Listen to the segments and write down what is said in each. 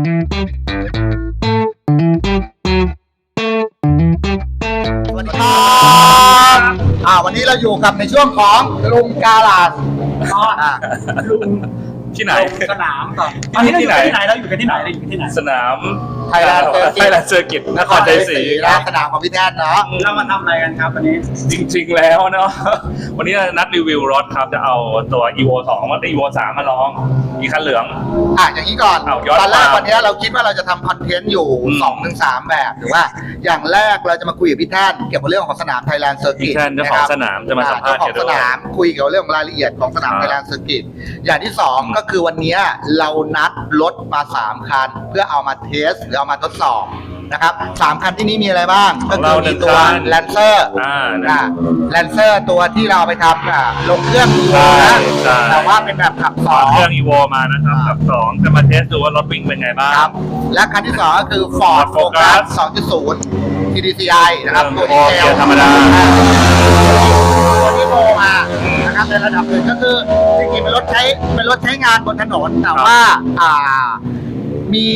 สวัสดีครับอ่าวันนี้เราอยู่กับในช่วงของลุงกาลาดอ่าลุงที่ไหน ลงสนามก่อนตอนนี้เราอยู่กันที่ไหนเราอยู่กันที่ไหนเราอยู่กันที่ไหน สนาม ไทยแลนด์เซอร์ไทกิยตแลนด์เซอร์กิตนครชัยศรีนะสนามของพี่แทนเนาะเรามาทำอะไรกันครับวันนี้ จริง ๆ แล้วเนาะวันนี้นัดรีวิวรถครับจะเอาตัว evo 2มา evo 3มาลองอีคันเหลือง อะอย่างนี้ก่อนเอาย้อนตอนแรกความวันนี้เราคิดว่าเราจะทำคอนเทนต์อยู่อืม สองถึงสามแบบหรือว่า อย่างแรกเราจะมาคุยกับพี่แท่นเกี่ยวกับเรื่องของสนามไทยแลนด์เซอร์กิพี่ตแท่นเจ้าของสนามจะมาสัมภาษณ์เจ้าขแกองด้สวยนามคุยเกี่ยวกับเรื่องของรายละเอียดของสนามอ่า ไทยแลนด์เซอร์กิตอย่างที่สองอืมก็คือวันนี้เรานัดรถมาสามคัน เพื่อเอามาเทสหรือเอามาทดสอบนะครับสามคันที่นี้มีอะไรบ้าง ก็คือมีตัวแลนเซอร์อ่าอ่าแลนเซอร์ตัวที่เราเอาไปทำอ่าลงเครื่องดูนะใช่แต่ว่าเป็นแบบขับสขอองเครื่อง evo มานะครับกับสองจะมาเทสดูว่ารถวิ่งเป็นไงบ้างครับ และคันที่สองก็คือ Ford Ford Focus Focus 2.0 TDCi นะครับตัวเออดีเซลเกียร์ธรรมดาตัวที่โมมานะครับในระดับหนึ่งก็คือจริงๆเป็นรถใช้เป็นรถใช้งานบนถนนแต่ว่าอ่า มี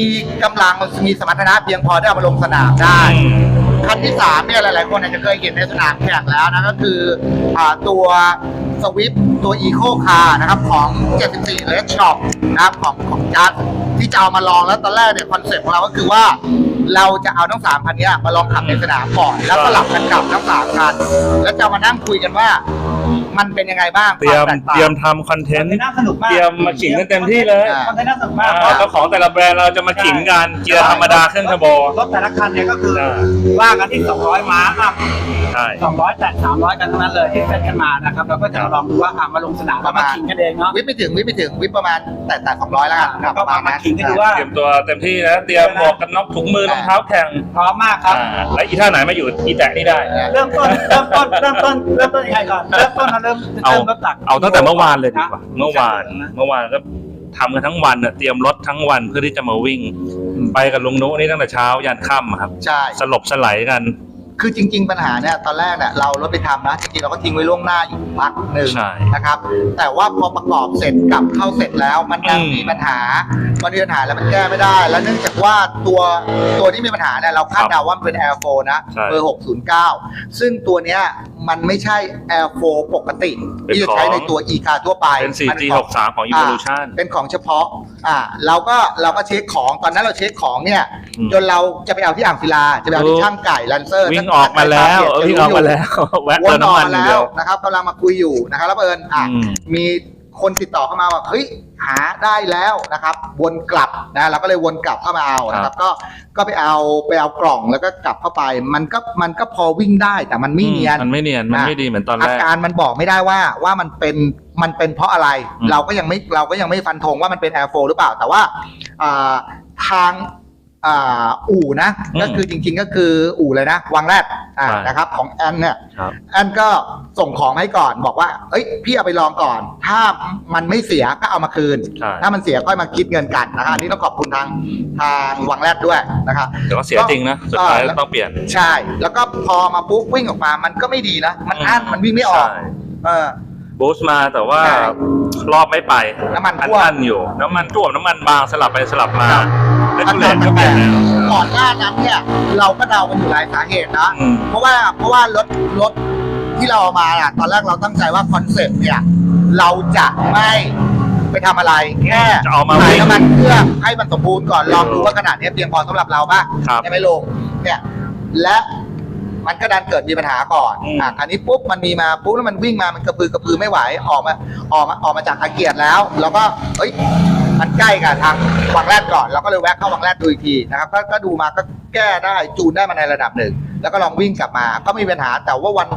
กำลังมีสมรรถนะเพียงพอที่เอามาลงสนามได้อืมคันที่สามเนี่ยหลายๆ คนอาจจะเคยเห็นในสนามแข่งแล้วนะก็คืออ่าตัวสวิฟตัวอีโคคาร์นะครับของ 74 Red Shop นะครับของของจัสที่จะเอามาลองแล้วตอนแรกเนี่ยคอนเซ็ปต์ของเราก็คือว่า เราจะเอาทั้งสามคันเนี้ยมาลองขับในสนามก่อน แล้วก็หลับกันกลับทั้งสามคัน แล้วจะมานั่งคุยกันว่า มันเป็นยังไงบ้างเตรียมควาแตกต่าง เตรียมทำคอนเทคอนนต์เทนต์ น่าสนุกมากเตรียมมาขิงกันเต็มที่เลยอ่าคอนเทนต์น่าสนุกมากอ่าเจ้าของแต่ละแบรนด์เราจะมาขิงกันเกียร์ธรรมดาเครื่องเทอร์โบ รถแต่ละคันเนี่ยก็คืออ่า ว่ากันที่ 200 ม้าอัพใช่ 200แต่300 กันทั้งนั้นเลยที่เซตกันมานะครับเราก็จะมาลองดูว่าอะมาลงสนามแล้วมาขิงกันเองเนาะวิปไม่ถึงวิปไม่ถึงวิปประมาณแต่แต่สองร้อยแล้วกันแล้วก็ประมามาณมานั้น ขิงกันดูว่า เตรียมตัวเต็มที่นะ เตรียมหมวกกันน็อกถุงมือรองเท้าแข่งพร้อมมากครับ อ่าและอีท่าไหนมาอยู่อีแตะนี่ได้ เริ่มต้นเริ่มต้นเริ่มต้นเริ่มต้นยังไงก่อนเริ่มต้นมาเริ่มเอา เริ่มรถตักเอาตั้งแต่เมื่อวานเลยดีกว่า เมื่อวานนะเมื่อวานก็ทำกันทั้งวันน่ะเตรียมรถทั้งวันเพื่อที่จะมาวิ่ง ไปกับลุงนุนี่ตั้งแต่เช้ายันค่ำอะครับ ใช่ สลบสลายกัน คือจริง ๆ ปัญหาเนี่ยตอนแรกเนี่ยเรารถไปทำนะจริงๆเราก็ทิ้งไว้ล่วงหน้าอยู่พักหนึ่งใช่นะครับ แต่ว่าพอประกอบเสร็จกลับเข้าเสร็จแล้วมันยังอืมมีปัญหามันมีปัญหาแล้วมันแก้ไม่ได้ แล้วเนื่องจากว่าตัวตัวที่มีปัญหาเนี่ยเราคาดเดาว่ามันเป็น Air 4นะใช่เบอร์609 ซึ่งตัวเนี้ยมันไม่ใช่ Air 4ปกติเป็นที่จะใช้ของในตัว e คาทั่วไปเป็นมั 4G ของ 63 ของ Evolution เป็นของเฉพาะ อ่า เราก็เราก็เช็คของ ตอนนั้นเราเช็คของเนี่ย อืมจนเราจะไปเอาที่อ่างศิลา จะไปเอาที่ช่างไก่ลันเซอร์วิ่งออกมาแล้วเออวิ่งออกมาแล้วแวะวเตินมออกน้ำมันมาอย่างแล้เดียวว นะครับกำลังมาคุยอยู่นะครับแล้วเอิญอะอืม มีคนติดต่อเข้ามาว่าเฮ้ยหาได้แล้วนะครับวนกลับนะเราก็เลยวนกลับเข้ามาเอานะครับก็ก็ไปเอาไปเอากล่องแล้วก็กลับเข้าไป มันก็มันก็พอวิ่งได้แต่มันไม่เนียน มันไม่เนียน มันอะไม่ดีเหมือนตอนอาแรก การมันบอกไม่ได้ว่าว่ามันเป็นมันเป็นเพราะอะไร อืมเราก็ยังไม่เราก็ยังไม่ฟันธงว่ามันเป็น Air 4หรือเปล่าแต่ว่าอ่าทาง อ่าอู่นะก็คือจริงๆก็คืออู่เลยนะวังแรดอ่าใช่ นะครับของแอนเนี่ยครับ แอนก็ส่งของให้ก่อนบอกว่า เอ้ยพี่เอาไปลองก่อน ถ้ามันไม่เสียก็เอามาคืน ใช่ ถ้ามันเสียก็มาคิดเงินกันนะครับอันนี้ต้องขอบคุณทางทางวังแรดด้วยนะครับ แต่ก็เสียจริงนะ สุดท้ายเออต้องเปลี่ยน ใช่ แล้วก็พอมาปุ๊บวิ่งออกมา มันก็ไม่ดีนะ มันอั้น มันวิ่งไม่ออก ใช่เออ บูสต์มาแต่ว่าใช่รอบไม่ไปน้ำมันท่วม อันๆอยู่ น้ำมันท่วมน้ำมันบางสลับไปสลับมา ครับ แล้วทุเรศก็เปลี่ยนแล้ว ก่อนหน้านั้นเนี่ยเราก็เดากันอยู่หลายสาเหตุนะ อืม เพราะว่าเพราะว่ารถรถที่เราเอามาอะตอนแรกเราตั้งใจว่าคอนเซ็ปต์เนี่ยเราจะไม่ไปทำอะไรแค่จะเอามาใส่วิ่งน้ำมันเครื่องให้มันสมบูรณ์ก่อนลองดูว่าขนาดนี้เพียงพอสำหรับเราป่ะครับใช่ไหมลงเนี่ยและมันก็ดันเกิดมีปัญหาก่อนอืม อะคราวนี้ปุ๊บมันมีมาปุ๊บแล้วมันวิ่งมามันกระพือกระพือไม่ไหวออกมาออกมาออกมาจากอาเกียรติแล้ว เราก็เอ้ย มันใกล้กับทางวังแรดก่อนเราก็เลยแวะเข้าวังแรดดูอีกทีนะครับก็ก็ดูมาก็แก้ได้จูนได้มาในระดับหนึ่ง แล้วก็ลองวิ่งกลับมา ก็ไม่มีปัญหาแต่ว่าวัน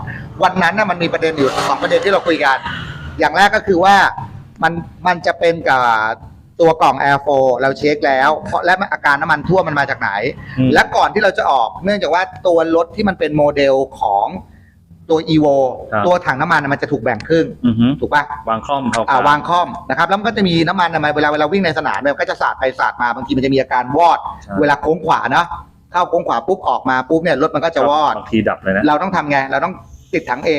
วันนั้นน่ะมันมีประเด็นอยู่สองประเด็นที่เราคุยกัน อย่างแรกก็คือว่ามันมันจะเป็นกับตัวกล่อง Air 4เราเช็คแล้วเพราะและอาการน้ำมันท่วมมันมาจากไหนอืมและก่อนที่เราจะออกเนื่องจากว่าตัวรถที่มันเป็นโมเดลของ ตัว evo ครับ ตัวถังน้ำมันน่ะมันจะถูกแบ่งครึ่ง อือฮึถูกปะวางคล่อมเขาอ่าวางคล่อมนะครับแล้วมันก็จะมีน้ำมันทำไมเวลาเวลาวิ่งในสนามเนี่ยมันก็จะสาดไปสาดมาบางทีมันจะมีอาการวอด เวลาโค้งขวาเนาะเข้าโค้งขวาปุ๊บออกมาปุ๊บเนี่ยรถมันก็จะวอด บางทีดับเลยนะ เราต้องทำไงเราต้องติดถัง A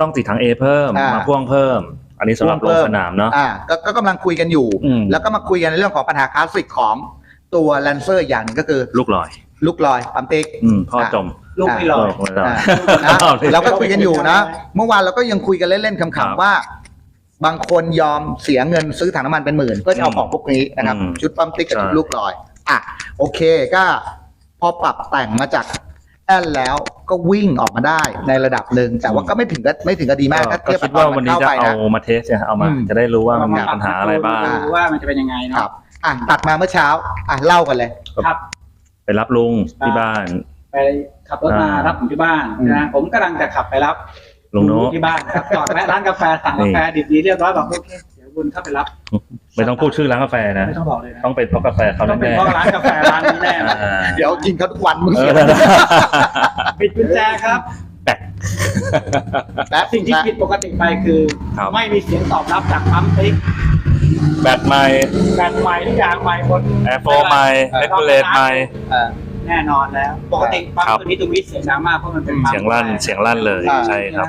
ต้องติดถัง A เพิ่ม อ่าม มาพ่วงเพิ่ม อันนี้สำหรับลงสนามเนาะอ่าก็ก็กำลังคุยกันอยู่ อืมแล้วก็มาคุยกันในเรื่องของปัญหาคลาสสิกของตัวแลนเซอร์อย่างหนึงก็คือลูกลอย ลูกลอยปั๊มติ๊ก อืมพ่อจม ลูกไม่หลอกโไม่ได้อ่านะเราก็คุยกันอยู่นะ เมื่อวานเราก็ยังคุยกันเล่นๆครัขำบๆว่า บางคนยอมเสียเงินซื้อถังน้ำมันเป็นหมื่นเพื่อจะเอาของพวกนี้นะครับ อืมชุดปั๊มติ๊กกับใช่ชุดลูกลอย อะ โอเคก็พอปรับแต่งมาจากแอนแล้วก็วิ่งออกมาได้ในระดับหนึ่งแต่ว่าก็ไม่ถึงกับไม่ถึงกับดีมากถ้าก็เทียบคิกัดบตอว่านมัวันนนี้เข้าจะไปเอานะ มาเทสเนี่ยเอามาอืม จะได้รู้ว่ามันมีปัญหาอะไรบ้าง ดูว่ามันจะเป็นยังไงคเนาะรับอะตัดมาเมื่อเช้า อะเล่ากันเลยครับไปรับลุงที่บ้าน ไปขับรถมาอ่ารัรับผมที่บ้านอืม นะผมกำลังจะขับไปรับลุงโน้ที่บ้านครับจอดแวะร้านกาแฟสั่งกาแฟดิบดีเรียบร้อยบอกโอเคเดี๋ยวคุณเข้าไปรับไม่ต้องพูดชื่อร้านกาแฟนะ ไม่ต้องบอกเลยนะต้องเป็นเพราะกาแฟเขาต้องเป็นแน่เพราะร้านกาแฟร้านนี้แน่ๆอ่าเดี๋ยวกินเขาทุกวันมึงเอเสีอยปิดกุญแจครับแปลกแป๊บสิ่งที่นะผิดปกติไปคือ ครับไม่มีเสียงตอบรับจากปั๊มติ๊กแบตใหม่แบตใหม่ทุกอย่างใหม่หมดแอร์โฟใหม่เรกูเลตใหม่ เออ แน่นอนแล้ว ปกติปั๊มครับตัวนี้ตรงนี้เสียงดังมากเพราะมันเป็นปั๊มเสียงลั่นเสียงลั่นเลยอ่าใช่ครับ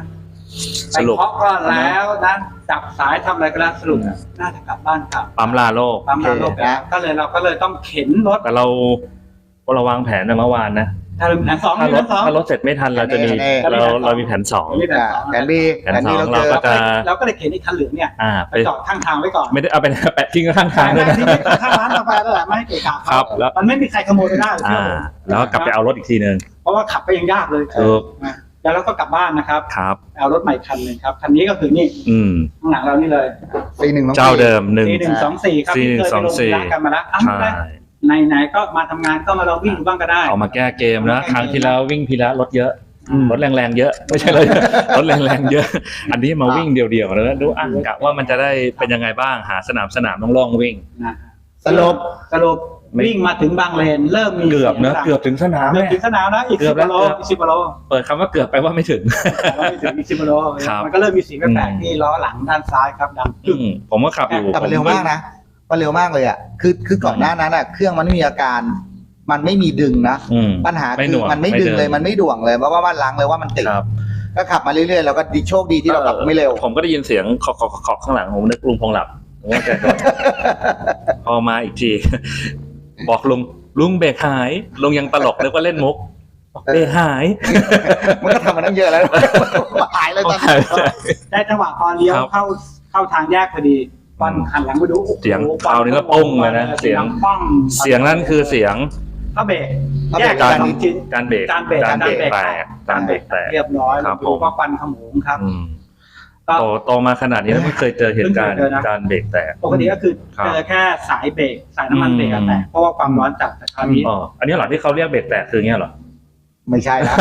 ไปสรุปเคาะก็แล้วนะจับสายทำอะไรก็แล้วสรุปน่าจะกลับบ้านกลับปั๊มลาโลกปั๊มลาโลกไปแล้วก็เลยเราก็เลยต้องเข็นรถแต่เราเราวางแผนในเมื่อวานนะ ถ้าแผนสองถ้ามีรแผถนสอง ถ้ารถเสร็จไม่ทันเราจะมีแน่เราเรามีแผนสอง มี แผนอะสอง แผนบีแผนแผนบีสอเรางเจอเราก็จะ เราก็เลยเข็นไอ้คันเหลืองเนี่ยอ่าไปไปจอดข้างทางไว้ก่อนไม่ได้เอาไปแปะทิ้งข้างทางด้วยนะที่นี่ข้างร้านกาแฟนั่นแหละไม่ให้เกะกะครัเขาบแล้วมันไม่มีใครขโมยไปได้หรอกอ่าเชื่อผมแล้วก็กลับไปเอารถอีกทีหนึ่ง เพราะว่าขับไปยังยากเลยถูก นะแล้วเราก็กลับบ้านนะครับ ครับ เอารถใหม่คันหนึ่งครับคันนี้ก็คือนี่อืม ข้างหลังเรานี่เลย สี่หนึ่ง เจ้าเดิมหนึ่ง C หนึ่งสองสี่ครับที่เคยไปลงที่ร้านกันมาแล้วอ้าวใช่ ไม่เป็นไร ไหนๆก็มาทำงานก็มาลองวิ่งดูบ้างก็ได้ เอามาแก้เกมนะเอามาแก้เกมครั้งที่แล้ววิ่งพีละรถเยอะอืม รถแรงๆเยอะ ไม่ใช่รถรถแรงๆเยอะ อันนี้มาวิ่งเดี่ยวๆแล้วดูอะกะว่ามันจะได้เป็นยังไงบ้างหาสนามสนามโล่งๆวิ่ง นะสรุปสรุปไม่ วิ่งมาถึงบางเลนเริ่มมีเกือบเนอะสียงดังเกือบถึงสนามเกือบเนี่ย ถึงสนามนะอีกเกืสิอบบแล้วโลเกือบ อีกสิบโลเปิดคำว่าเกือบไปว่าไม่ถึง เราไม่ถึงอีกสิบโลครับ มันก็เริ่มมีเสียงแปลกอืมๆที่ล้อหลังด้านซ้ายครับดังอืมผมก็ขับอยู่แต่มันเร็วมากนะ มันเร็วมากเลยอะคือคือก่อนหน้านั้นอะเครื่องมันไม่มีอาการ มันไม่มีดึงนะอืมปัญหาไม่คืหน่อวงมันไม่ไม่ดึงเดิน เลยมันไม่ด่วงเลยเพราะว่ามันล้างเลยว่ามันติดครับ ก็ขับมาเรื่อยๆแล้วก็ดีโชคดีที่เราขับไม่เร็ว ผมก็ได้ยินเสียงขอกขอกขอกข้างหลังผมนึกลุงคงหลับผมว่าแกโดนพอมาอีกที บอกลุงลุงเบรกหายลุงยังตลกนึกว่าเล่นมุกบอกเบรกหาย มันก็ทำมาตั้งเยอะแล้วหายเลยตอนนี้ได้จังหวะพอเลี้ยวครับ เข้าเข้าทางแยกพอดี ฟันหันหลังไปดูโอ้โหเสียงฟัคราวนี้ก็ปุ้งเลยนะเสียง ปังเสียงนั่นคือเสียงถ้าเบรกถ้าแยเบรกกกักานรสองชิ้นการเบรกการเบรกการเบรกการเบรกแตกการเบรกแตก เรียบร้อยครับดูผมก็ควันขโมงครับ อืมก็ โตโตมาขนาดนี้แล้วไม่เคยเจอเหตุการณ์เพิ่งเคยเจอนะ การเบรกแตก ปกติก็คือครับ เจอแค่สายเบรกสายน้ำมันเบรกอะอืมแตกเพราะว่าความร้อนจัดแต่คราวนี้ อ๋ออันนี้เหรอที่เขาเรียกเบรกแตกคือเงี้ยเหรอ ไม่ใช่แล้ว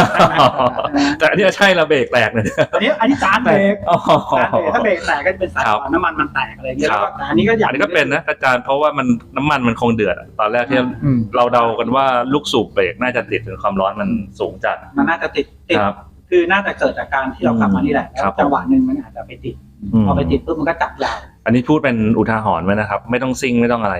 แต่อันนี้ใช่เราเบรกแตกเลยอันนี้อันนี้จานเบรกอ๋อจานเบรกถ้าเบรกแตกก็จะเป็นสายครับน้ำมันมันแตกอะไรอย่างเงี้ยครัแล้วบก็แต่อันนี้ก็อย่างอันนี้ก็เป็นนะอาจารย์เพราะว่ามันน้ำมันมันคงเดือดอะตอนแรกที่อืมเราเดากันว่าลูกสูบเบรกน่าจะติดหรือความร้อนมันสูงจัดมันน่าจะติดติดครับคือน่าจะเกิดจากการที่เราขับมานี่แหละแล้ครับวจังหวะหนึ่งมันอาจจะไปติดอืม พอไปติดปุ๊บมันก็จับยาวอันนี้พูดเป็นอุทาหรณ์ไว้นะครับ ไม่ต้องซิ่งไม่ต้องอะไร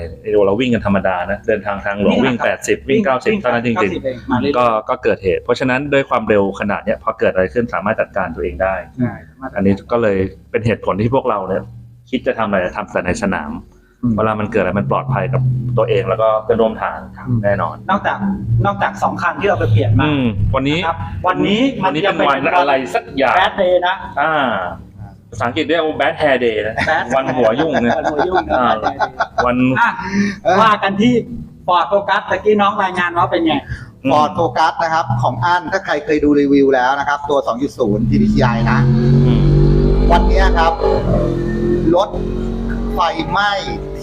เราวิ่งกันธรรมดานะเดินทางทางหลวงวิ่ง 80 วิ่ง 90เท่านั้นจริง90เองมาเรื่อยๆก็ก็เกิดเหตุ เพราะฉะนั้นด้วยความเร็วขนาดเนี้ยพอเกิดอะไรขึ้นสามารถจัดการตัวเองได้ๆใช่มาอันนี้ก็เลยเป็นเหตุผลที่พวกเราเนี่ยคิดจะทำอะไรทำแต่ในสนามอืมเวลามันเกิดอะไรมันปลอดภัยกับตัวเองแล้วก็เพื่อนร่วมทางแน่นอน นอกจากนอกจากสองคันที่เราไปเปลี่ยนมาอืมวันนี้ครับวันนี้วันนี้เป็นวันอะไรสักอย่างแบดเดย์นะอ่า ภาษาอังกฤษเรียกว่า bad hair day นะ Bad วันหัวยุ่งเนี่ย วันหัวยุ่งนะอ่า Bad Day วันอะว่ากันที่ฟอร์ดโฟกัสตะกี้น้องรายงานว่าเป็นไง ฟอร์ดโฟกัสนะครับ ของอันถ้าใครเคยดูรีวิวแล้วนะครับ ตัว 2.0 TDCi นะ อืมวันเนี้ยครับ รถไฟไหม้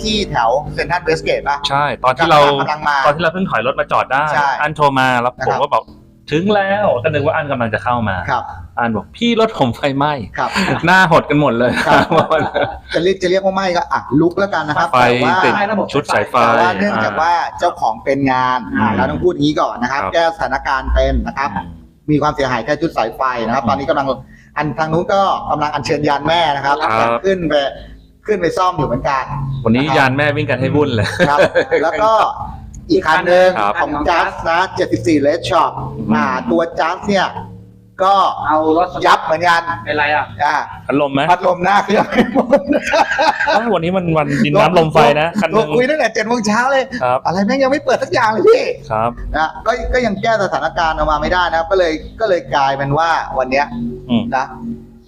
ที่แถวเซ็นทรัลเวสเกตป่ะ ใช่ ตอนที่เรากำลังมาตอนที่เราเพิ่งถอยรถมาจอดได้ ใช่อันโทรมาแล้วนะคผรับมก็บอกถึงแล้วก็นึกว่าอันกำลังจะเข้ามา ครับ อันบอกพี่รถผมไฟไหม้ครับ หน้าหดกันหมดเลยครับ จะเรียกจะเรียกว่าไหม้ก็อะลุกแล้วกันนะครับไฟแต่ว่าติดไฟระบบชุดสายไฟแต่ว่าเนื่องจากว่าเจ้าของเป็นงานอ่าเราต้องพูดอย่างนี้ก่อนนะครับครับ แก้สถานการณ์เป็นนะครับ มีความเสียหายแค่ชุดสายไฟนะครับอืมตอนนี้กำลังอันทางนู้นก็กำลังอัญเชิญยานแม่นะครับครับขึ้นไปขึ้นไปซ่อมอยู่เหมือนกัน วันนี้ยานแม่วิ่งกันให้วุ่นเลยครับ แล้วก็อีกคันหนึ่งครับของจัสนะ 74 เลสช็อปอืมอ่าตัวจัสเนี่ย ก็เอารถยับเหมือนกันเป็นไรอะอ่าพัดลมไหมพัดลมหน้าเครื่องไม่หมดอ้าววันนี้มันวันดินน้ำลมไฟนะคันหเรานึงคุยตั้งแต่เจ็ดโมงเช้าเลยครับอะไรแม่งยังไม่เปิดสักอย่างเลยพี่ครับนะก็ก็ยังแก้สถานการณ์ออกมาไม่ได้นะครับก็เลยก็เลยกลายเป็นว่าวันเนี้ยอืมนะ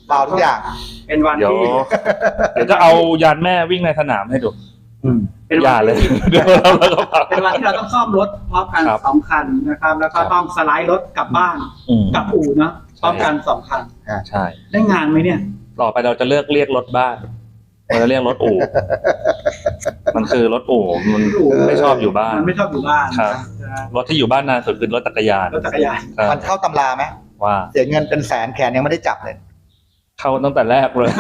เปล่าทุกอย่าง เป็นวันเดี๋ยวที่เดี๋ยวจะเอายานแม่วิ่งในสนามให้ดู เป็นอย่าวันเลยที่เดี๋ยวเราแล้วก็พับ เป็นวันที่เราต้องซ่อมรถพร้อมกันครับสองคันนะครับ แล้วก็ครับ ต้องสไลด์รถกลับบ้านอืมกลับอู่เนาะพร้อมกันสองคัน ใช่ ได้งานไหมเนี่ย ต่อไปเราจะเลือกเรียกรถบ้านเราจะเรียกรถอู่ มันคือรถอู่มันไม่ชอบอยู่บ้าน มันไม่ชอบอยู่บ้านครับ นะรถที่อยู่บ้านนานสุดคือรถจักรยานรถจักรยานครับมันเข้าตำราไหมว่าเสียเงินเป็นแสนแขนยังไม่ได้จับเลย เข้าตั้งแต่แรกเลย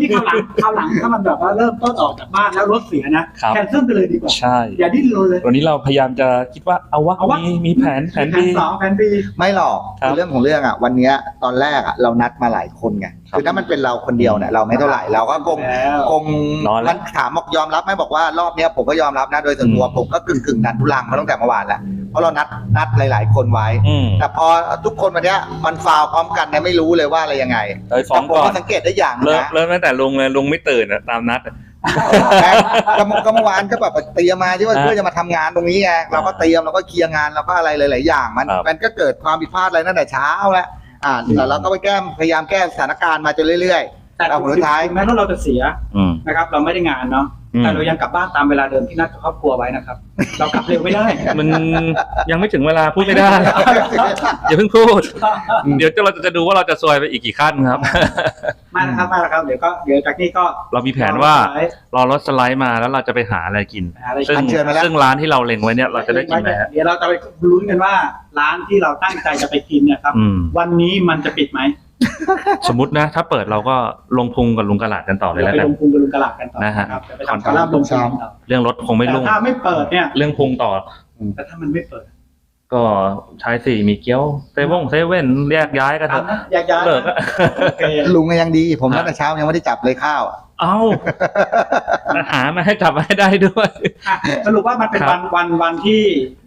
นี่ข้าวหลังข้าวหลังถ้ามันแบบว่าเริ่มต้นออกจากบ้านแล้วรถเสียนะครับ แคนเซิลไปเลยดีกว่า ใช่อย่าดิ้นรนเลย วันนี้เราพยายามจะคิดว่าเอาวะเอาวะ มีมีแผนแผนแผดีนสองแผนบีไม่หรอกครับคือเรื่องของเรื่องอะ วันเนี้ยตอนแรกอะเรานัดมาหลายคนไงครับคือถ้ามันเป็นเราคนเดียวเนี่ยเราไม่เท่าไหร่เราก็คงแล้วคงนอนแล้วมันถามบอกยอมรับไหมบอกว่ารอบเนี้ยผมก็ยอมรับนะโดยส่วนตัวอืม ผมก็กึ่งกึ่งๆดันทุลังมาตั้งแต่เมื่อวานแล้วเพ ราะเรานัดนัดหลาย ๆ คนไว้ อืม แต่พอทุกคนวันเนี้ยมันฟาวพร้อมกันเนี่ยไม่รู้เลยว่าอะไรยังไงเอ้ยฟ้องแต่ผมก่อนก็สังเกตได้อย่างหนึงเริ่มนะเริ่มตั้งแต่ลุงเลยลุงไม่ตื่นอะตามนัดอะแม่งก็เมื่อก็เมื่อวานก็แบบเตรียมมาที่ว่าอ่าเพื่อจะมาทำงานตรงนี้ไงเราก็เตรียมเราก็เคลียร์งานเราก็อะไรหลาย ๆ อย่าง มันครับ มันก็เกิดความผิดพลาดอะไรตั้งแต่เช้าแล้วอ่าแต่เราก็ไปแก้พยายามแก้สถานการณ์มาจนเรื่อย แต่เอาผลสุดท้าย ถึงแม้ว่าเราจะเสียอืม นะครับ เราไม่ได้งานเนาะอืม แต่เรายังกลับบ้านตามเวลาเดิมที่นัดกับครอบครัวไว้นะครับ เรากลับเร็วไม่ได้ มันยังไม่ถึงเวลาพูดไม่ได้อย่าเพิ่งพูด เดี๋ยวเราจะดูว่าเราจะซวยไปอีกกี่ขั้นครับไม่นะครับไม่นะครับเดี๋ยวก็เดี๋ยวจากนี้ก็เรามีแผนว่ารอรถสไลด์มาแล้วเราจะไปหาอะไรกินหาอะไรซึ่งอัญเชิญมาแล้วซึ่งร้านที่เราเล็งไว้เนี่ยเราจะได้กินไหมฮะเดี๋ยวเราจะไปลุ้นกันว่า ร้านที่เราตั้งใจจะไปกินเนี่ยครับอืมวันนี้มันจะปิดไหม สมมตินะ ถ้าเปิดเราก็ลงพุงกับลุงกระหลาดกันต่อเลยเดี๋ยวแล้วไปกัน ลงพุงกับลุงกระหลักกันต่อนะฮะครับเดี๋ยวไปทำคอลัมน์ลงพุงต่อเรื่องรถคงไม่แต่ลุ่งถ้าไม่เปิดเนี่ย เรื่องพุงต่อ แต่ถ้ามันไม่เปิดก็ชายสี่มีเกี๊ยวเซเว่นเซเว่นแยกย้ายกันเถตามอะนะอยากย้ายเลิกอะ โอเคลุงก็ยังดี ผมฮะนัดแต่เช้ายังไม่ได้จับเลยข้าวอะเอ้าหามาให้จับมาให้ได้ด้วย อะสรุปว่ามันเป็นครับวันวันวันที่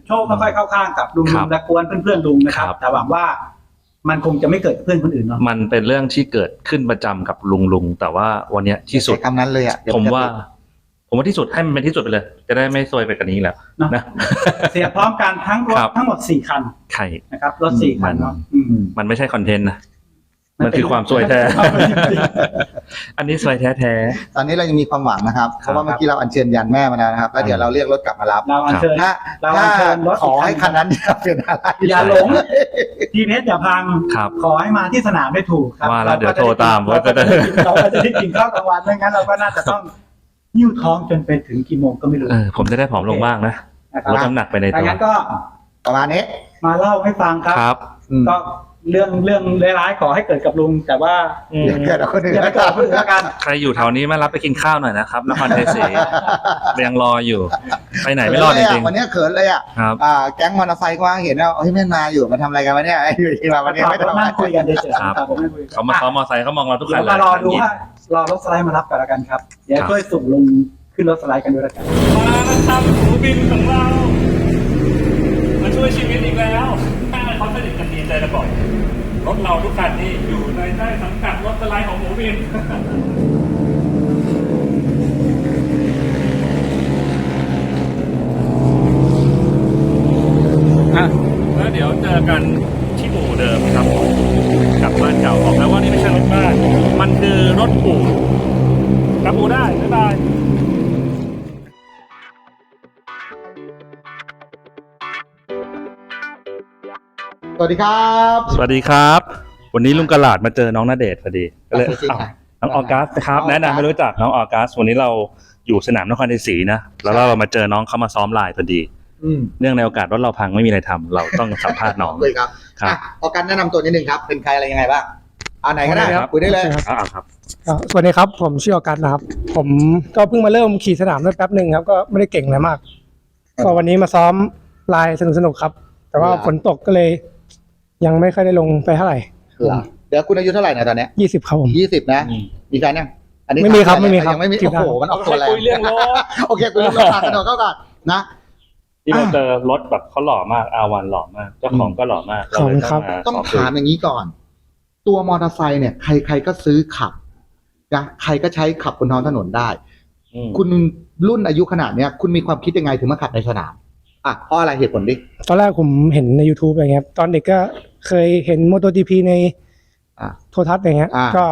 โชคไม่ค่อยเข้าข้างกับลุงครัลุบงและกวนเพื่อนๆลุงนะครับ ครับ แต่หวังว่า มันคงจะไม่เกิดกับเพื่อนคนอื่นเนาะมันเป็นเรื่องที่เกิดขึ้นประจำกับลุงลุงแต่ว่าวันเนี้ยที่สุดใช้คำนั้นเลยอะเดี๋ยผมว่าจะติดผมว่าที่สุดให้มันเป็นที่สุดไปเลย จะได้ไม่ซวยไปกว่านี้แล้วเนาะนะเสียพร้อมกันทั้งรถครับทั้งหมดสี่คันไข่นะครับรถสี่คันเนาะอืมมันไม่ใช่คอนเทนต์นะ มันคือความซวยแท้ อันนี้ซวยแท้แท้ ตอนนี้เรายังมีความหวังนะครับ เพราะว่าเมื่อกี้เราอัญเชิญยันแม่มาแล้วนะครับ แล้วเดี๋ยวเราเรียกรถกลับมารับเราอัญเชิญถ้าเราถ้าอัญเชิญรถขอให้คันนั้นจะเป็นอะไรอย่าหลงทีเพชรอย่าพังครับขอให้มาที่สนามได้ถูกครับว่าแล้วเดี๋ยวโทรตามเราก็จะได้กินเราก็จะได้กินข้าวกลางวันไม่งั้นเราก็น่าจะต้องยิ้วท้องจนไปถึงกี่โมงก็ไม่รู้เออผมจะได้ผอมลงบ้างนะนะครัลดบน้ำหนักไปในดัตังวนั้นก็ประมาณนี้ มาเล่าให้ฟังครับครับอืมก็ เรื่องเรื่องร้ายๆขอให้เกิดกับลุง แต่ว่าอืมอย่าเกิดกับคนอื่นอย่าไปนะคเกิดรักับบคนอื่นแล้วกันใครอยู่แถวนี้มารับไปกินข้าวหน่อยนะครับนครเทศรียังรออยู่ ไปไหนไม่รอดจริงวันนี้เขินเลยอะๆครับอ่าแก๊งมอเตอร์ไซค์ก็เห็นว่าเฮ้ยแม่งมาอยู่มาทำอะไรกันวะเนี่ยอยู่ดีมาวันนี้ไม่เราทำอะไรนั่งคุยกันเฉยๆครับครับผมนั่งคุยกันเขามาซ้อมมอไซค์เขามองเราทุกเดี๋คัยนวเลยมารอดูว่ารอรถสไลด์มารับกันแล้วกันครับเดี๋ยวครับช่วยส่งลงขึ้นรถสไลด์กันด้วยแล้วกันมาแล้วครับหมูบินของเรามาช่วยชีวิตอีกแล้วถ้าเขาสนิทกันดี ใจระบ่อยรถเราทุกคันนี่อยู่ในใต้สังกัดรถสไลด์ของหมูบิน ดีครับ สวัสดีครับ วันนี้ลุงกระหลาดมาเจอน้องณเดชน์พอดีก็เลยจริงอ้าวๆน้องออกัสนะครับน้องออกัสแนะนำไม่รู้จักน้องออกัสวันนี้เราอยู่สนามนครชัยศรีนะแล้วเรามาเจอน้องเข้ามาซ้อมลายพอดีอืมเนื่องในโอกาสรถเราพังไม่มีอะไรทำเราต้องสัมภาษณ์น้องคุยครับครับอะเอากันแนะนำตัวนิดนึงครับ เป็นใครอะไรยังไงบ้างเอาไหนก็ได้ครับคุยได้เลยอ่าครับอ่าสวัสดีครับ ผมชื่อออกัสนะครับ ผมก็เพิ่งมาเริ่มขี่สนามได้แป๊บหนึ่งครับ ก็ไม่ได้เก่งอะไรมากก็วันนี้มาซ้อมลายสนุกสนุกๆครับ แต่ว่าครับฝนตกก็เลย ยังไม่ค่อยได้ลงไปเท่าไหร่เหรอเดี๋ยวคุณอายุเท่าไหร่นะตอนเนี้ยยี่สิบครับผม ยี่สิบนะอืมมีแฟนยังอันนี้ไม่มีครับถาไม่มีครับยังไม่มีจีโอ้บได้ โหมันออกตัวแรงคุยเรื่องรถโอเคคุยเรื่องรถอะกระโดดเข้าก่อนนะ ที่เราอะเจอรถแบบเขาหล่อมากอาวันหล่อมากเจ้าของก็หล่อมากเราเลยขอบคุณครับมาต้องขคืนถามอย่างนี้ก่อน ตัวมอเตอร์ไซค์เนี่ยใครๆก็ซื้อขับนะใครก็ใช้ขับบนท้องถนนได้ อืมคุณรุ่นอายุขนาดเนี้ย คุณมีความคิดยังไงถึงมาขับในสนามอะเพราะอะไรเหตุผลดิ ตอนแรกผมเห็นใน YouTube อะไรเงี้ยครับตอนเด็กก็ เคยเห็น MotoGP ในอะ โทรทัศน์อะไรเงี้ยอ่า ก็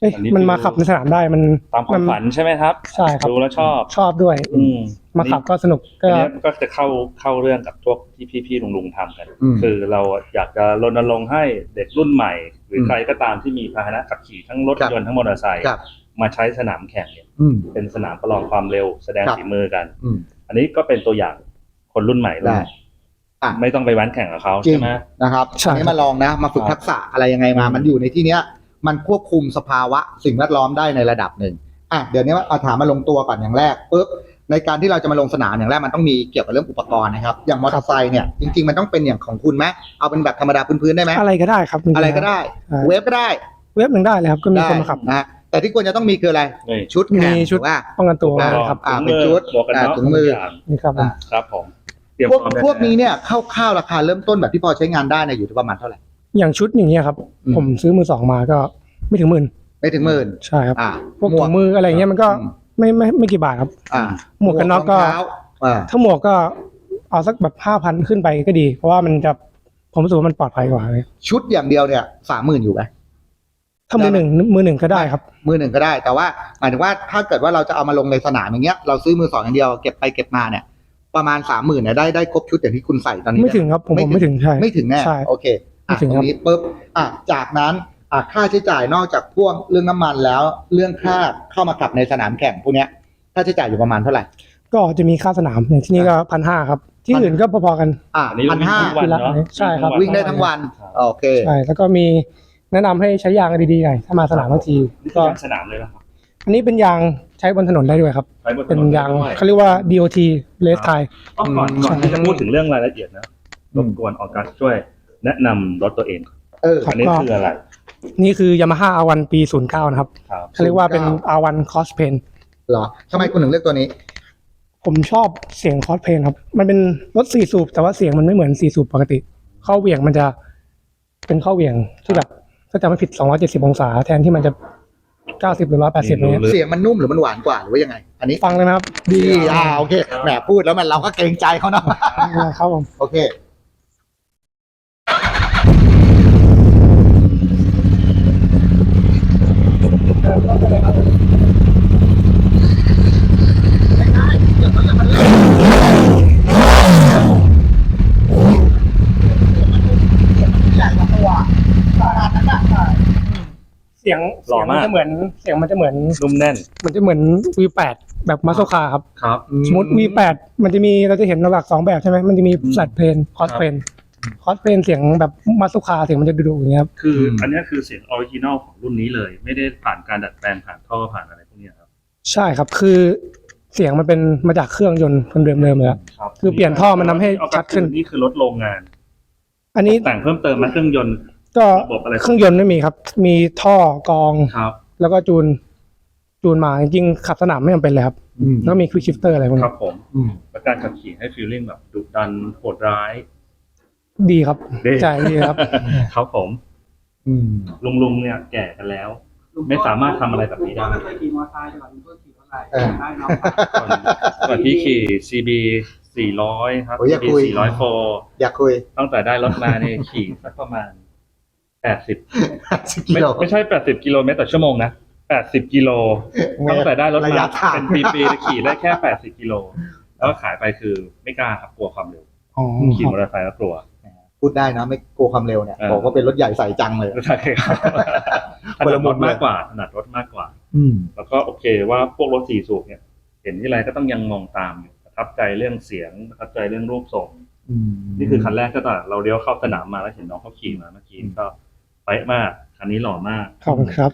เอ๊ะมันมาขับในสนามได้มันตามความฝันใช่ไหมครับใช่ครับดูแล้วชอบ ชอบด้วย อืมมาขับก็สนุกอัก็นเนี้ยก็จะเข้าเข้าเรื่องกับพวกที่พี่ๆลุงๆทำกัน อืม คือเราอยากจะรณรงค์ให้เด็กรุ่นใหม่ หรืออมใครก็ตามที่มีพาหนะขับขี่ทั้งรถครับ ยนต์ทั้งมอเตอร์ไซค์ครับ มาใช้สนามแข่งเนี่ยอืม เป็นสนามประลองความเร็วแสดงครับ ฝีมือกัน อืม อันนี้ก็เป็นตัวอย่างคนรุ่นใหม่เลได้ ย อะ ไม่ต้องไปแว้นแข่งกับเขาจริงใช่ไหม นะครับใช่ อันนี้มาลองนะ มาฝึกครับทักษะอะไรยังไงมา มันอยู่ในที่เนี้ย มันควบคุมสภาวะสิ่งแวดล้อมได้ในระดับหนึ่งอะเดี๋ยวนี้เอาถามมาลงตัวก่อนอย่างแรกปุ๊บในการที่เราจะมาลงสนามอย่างแรกมันต้องมีเกี่ยวกับเรื่องอุปกรณ์นะครับ อย่างมอเตอร์ไซค์เนี่ยจริงๆมันต้องเป็นอย่างของคุณไหมเอาเป็นแบบธรรมดาพื้นๆได้ไหมอะไรก็ได้ครับจงๆอะไรก็ได้ใช่เวฟก็ได้เว็บหนึ่งได้เลยครับก็มีได้คนมาขับ นะฮะแต่ที่ควรจะต้องมีคืออะไรนี่ชุดแข่งมีชุด ถูกป่ะ ป้องกันตัวอ่าครับอ่าเป็นชุดหมวกกันน็อกอ่าถุงมือทุกย่างนี่ครับผมอ่าครับผม เตรียมพวกพร้อมได้พวกนี้เนี่ยคร่าวๆราคาเริ่มต้นแบบที่พอใช้งานได้เนี่ยอยู่ที่ประมาณเท่าไหร่ อย่างชุดอย่างเงี้ยครับ อืม ผมซื้อมือสองมาก็ไม่ถึงหมื่นไม่ถึงหมื่นใช่ครับ อ่าพวกหมถุวกงมืออะไรเงี้ยมันก็อืมไม่ไม่ไม่กี่บาทครับ อ่าหมวกกันน็อกก็รงเท้าอ่าถ้าหมวกก็เอาสักแบบห้าพันขึ้นไปก็ดี เพราะว่ามันจะผมรู้สึกว่ามันปลอดภัยกว่าเลยชุดอย่างเดียวเนี่ยสามหมื่นอยู่ไหม ถ้ามือหนึ่งมือหนึ่งก็ได้ครับ มือหนึ่งก็ได้แต่ว่าหมายถึงว่าถ้าเกิดว่าเราจะเอามาลงในสนามอย่างเงี้ยเราซื้อมือสองอย่างเดียวเก็บไปเก็บมาเนี่ย ประมาณสามหมื่นเนี่ยได้ได้ครบชุดอย่างที่คุณใส่ตอนนี้ไม่ถึงครับผมผมไม่ถึงใช่ไม่ถึงแน่ใช่ โอเคอะไม่ถึงตครรับงนี้ปุ๊บอะจากนั้นอะค่าใช้จ่ายนอกจากพวกเรื่องน้ำมันแล้ว เรื่องค่าเข้ามาขับในสนามแข่งพวกเนี้ยค่าใช้จ่ายอยู่ประมาณเท่าไหร่ ก็จะมีค่าสนามอย่างที่นี่ก็พันห้าครับ ที่อื่นก็พอๆกัน อะอันนี้พันห้าวิ่งทุกวันเนาะใช่ครับ วิ่งได้ทั้งวันครับโอเค ใช่แล้วก็มีแนะนำให้ใช้ยางดีๆหน่อยถ้ามาสนามบางทีนี่คือก็ยางสนามเลยนะครับ อันนี้เป็นยาง ใช้บนถนนได้ด้วยครับใช้บนถเป็นนนยางได้ด้วยเขาเรียกว่า DOT Race Tie ก็ก่อนอืมก่อนที่จะพูดถึงเรื่องรายละเอียดนะรบกวนออกัสช่วย แนะนำรถตัวเองเออครัอับนนี้คืออะไร นี่คือ Yamaha R1 ปี 09 นะครับครับ เขาเรียกว่าเป็น R1 Cross Pain เหรอทำไมคุณถึงเลือกตัวนี้ ผมชอบเสียง Cross Pain ครับ มันเป็นรถสี่สูบ แต่ว่าเสียงมันไม่เหมือนสี่สูบปกติ เข้าเหวี่ยงมันจะเป็นเข้าเหวี่ยงที่แบบถ้าจำไม่ผิด 270 องศา แทนที่มันจะ 90หรือ180เนี่ยเสียงมันนุ่มหรือมันหวานกว่าหรือว่ายังไง อันนี้ฟังเลยนะครับ ดีอ่าโอเคแหมพูดแล้วมันเราก็เกรงใจเขาเนาะครับผมโอเค สียงหล่อเสียงมันมากจะเหมือนเสียงมันจะเหมือน นุ่มแน่น มันจะเหมือน V8 แบบมาโซคาครับครับ สมมติ V8 มันจะมีเราจะเห็นหลักๆสองแบบใช่ไหมมันจะมีอืมแฟลตเพนคอสครับเพนคอสเพนเสียงแบบมาสุคาเสียงมันจะดุๆอย่างเงี้ยครับคืออม อันนี้คือเสียงออริจินอลของรุ่นนี้เลย ไม่ได้ผ่านการดัดแปลงผ่านท่อผ่านอะไรพวกเนี้ยครับใช่ครับคือเสียงมันเป็นมาจากเครื่องยนต์คนเดิมๆเลยอะครับคือเปลี่ยนท่อมันทำให้ชัดขึ้น นี่คือรถโรงงาน อันนี้แต่งเพิ่มเติมไหมเครื่องยนต์ ก็ระบบอะไรเครื่องยนต์ไม่มีครับ มีท่อกรอง ครับ แล้วก็จูน จูนมาจริงๆขับสนามไม่จำเป็นเลยครับ อืมแล้วก็มีควิกชิฟเตอร์อะไรพวกคนี้รับผมอืมแล้วการขับขี่ให้ฟีลลิ่งแบบดุดันโหดร้าย ดีครับดี ใช่ดีครับ ครับผม อืมลุงลุงๆเนี่ยแก่กันแล้ว ไม่สามารถทำอะไรแบบนี้ได้ไม่เคยขี่มอเตอร์ไซค์ก่อนก็ขี่มอเตอร์ไซค์เออได้น้องก่อนก่อนที่ขี่ CB 400 ครับ โอ้ยอยาก CB คุย 400 4อยากคุยตั้งแต่ได้รถมาเนี่ยขี่สักประมาณ 80สิบกิไม่โล ไม่ใช่80กิโลเมตรต่อชั่วโมงนะ80กิโลตั้งแต่ได้รถระมายะทาง เป็นปีๆจะขี่ได้แค่80กิโล แล้วก็ขายไปคือไม่กล้าครับกลัวความเร็วอ๋อขี่คมรับอเตอร์ไซค์แล้วกลัวพูดได้นะไม่กลัวความเร็วเนี่ยเออ บอกว่าเป็นรถใหญ่ใส่จังเลย ใช่ครับถคนนัละดมุรมถเลย มากกว่าถนัดรถมากกว่า อืม แล้วก็โอเคว่าพวกรถสี่สูบเนี่ยเห็นที่ไรก็ต้องยังมองตามอยู่ประทับใจเรื่องเสียงประทับใจเรื่องรูปทรงอืมนี่คือคันแรกก็ตอนเราเลี้ยวเข้าสนามมาแล้วเห็นน้องเขาขี่มาเมื่อกี้ก็เป๊ะมากคันนี้หล่อมาก ขอบคุณครับ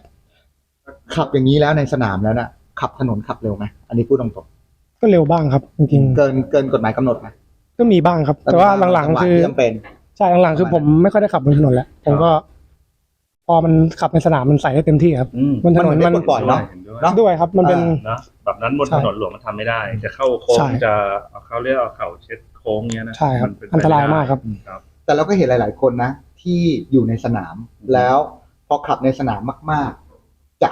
ขับอย่างนี้แล้วในสนามแล้วน่ะขับถนนขับเร็วไหมอันนี้พูดตรงก็เร็วบ้างครับ จริงๆเกินเกินกฎหมายกำหนดไหมๆก็มีบ้างครับ แต่ว่าหลังๆคือจัหวะที่จำเป็น ใช่หลังๆคือผมไม่ค่อยได้ขับบนถนนแล้วผมก็ พอมันขับในสนามมันใส่ได้เต็มที่ครับ อืมบนถนนมันเหมือนมันได้ปลดปล่อยเนาะห็ด้วยเนาะด้วยครับ มันเป็นอ่านะแบบนั้นบนใช่ถนนหลวงมันทำไม่ได้ จะเข้าโค้งใช่ จะเอาเขาเรียกเอาเข่าเช็ดโค้ค้งเนี้ยนะใช่ครับ มัเป็ไปอันตรายไได้มากครับ ครับ แต่เราก็เห็นหลาย ๆ คนนะ ที่อยู่ในสนาม แล้วพอขับในสนามมาก ๆ จะ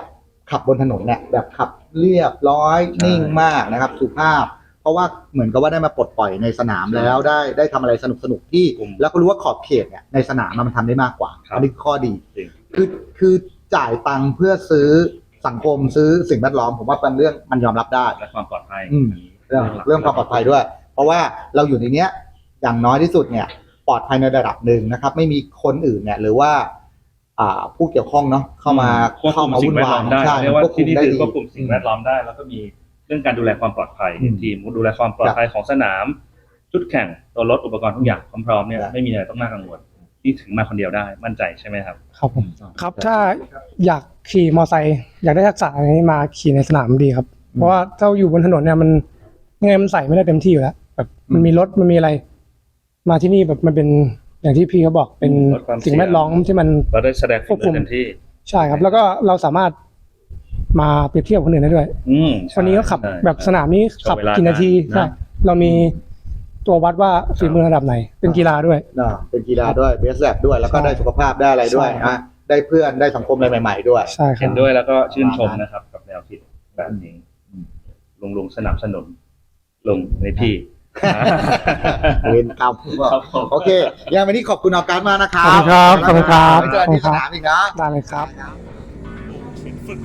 ขับบนถนนเนี่ยแบบขับเรียบร้อยใช่นิ่งมากนะครับ สุภาพ เพราะว่าเหมือนกับว่าได้มาปลดปล่อยในสนามแล้วได้ได้ทำอะไรสนุกสนุกๆที่ แล้วก็รู้ว่าขอบเขตเนี่ยในสนามมันทำได้มากกว่าครับอันนี้คือข้อดี จริง คือคือจ่ายตังค์เพื่อซื้อสังคมซื้อสิ่งแวดล้อม ผมว่าเป็นเรื่องมันยอมรับได้ และความปลอดภัยอืมอันนี้เรื่องเรื่องความปลอดภัยด้วย เพราะว่าเราอยู่ในเนี้ยอย่างน้อยที่สุดเนี่ย ปลอดภัยในระดับหนึ่งนะครับ ไม่มีคนอื่นเนี่ยหรือว่า อ่าผู้เกี่ยวข้องเนาะเข้ามาควบเข้าคุมมาสิ่วุ่งนแวดวาล้อยมได้ใช่เรียกว่าควบคุที่มนี่ได้คือดีควบคุมสิ่งแวดล้อมได้ แล้วก็มีเรื่องการดูแลความปลอดภัยอืมทีมดูแลความปลอดภัยของสนาม ชุดแข่งตัวรถอุปกรณ์ทุกอย่างพร้อมๆเนี่ยครับไม่มีอะไรต้องน่ากังวลที่ถึงมาคนเดียวได้มั่นใจใช่ไหมครับครับผมครับถ้าอยากขี่มอไซค์อยากได้ทักษะนี้มาขี่ในสนามดีครับ เพราะว่าถ้าอยู่บนถนนเนี่ยมันยังไงมันใส่ไม่ได้เต็มที่อยู่แล้วแบบมันมีรถมันมีอะไร มาที่นี่แบบมันเป็นอย่างที่พี่เขาบอกเป็นลดความเสี่ยง สิ่งแวดล้อมที่มัน เราได้แสดงควบคุมเต็มที่ ใช่ครับ แล้วก็เราสามารถมาเปรียบเทียบกับคนอื่นได้ด้วย อืมวันนี้ก็ขับใช่ แบบสนามนี้ขับโชว์เวลากี่นาทีนะใช่เรามีตัววัดว่าฝีมือระดับไหน เป็นกีฬาด้วยเนาะเป็นกีฬาด้วยเบสแลบด้วยแล้วก็ใช่ได้สุขภาพได้อะไรด้วยใช่ครับ นะได้เพื่อนได้สังคมอะไรใหม่ ๆด้วย ใช่ครัเห็บ นด้วยแล้วก็ชื่นชมนะครับ กับแนวคิดแบบนี้ลุงลุงสนับสนุนลุงในพี่ เวรกรรมครับผม โอเคยังวันนี้ขอบคุณออการมากนะครัขอบคุณครับขอบคุณครับ ไว้เจอกันที่สนามอีกนะ ได้เลยครับฝึก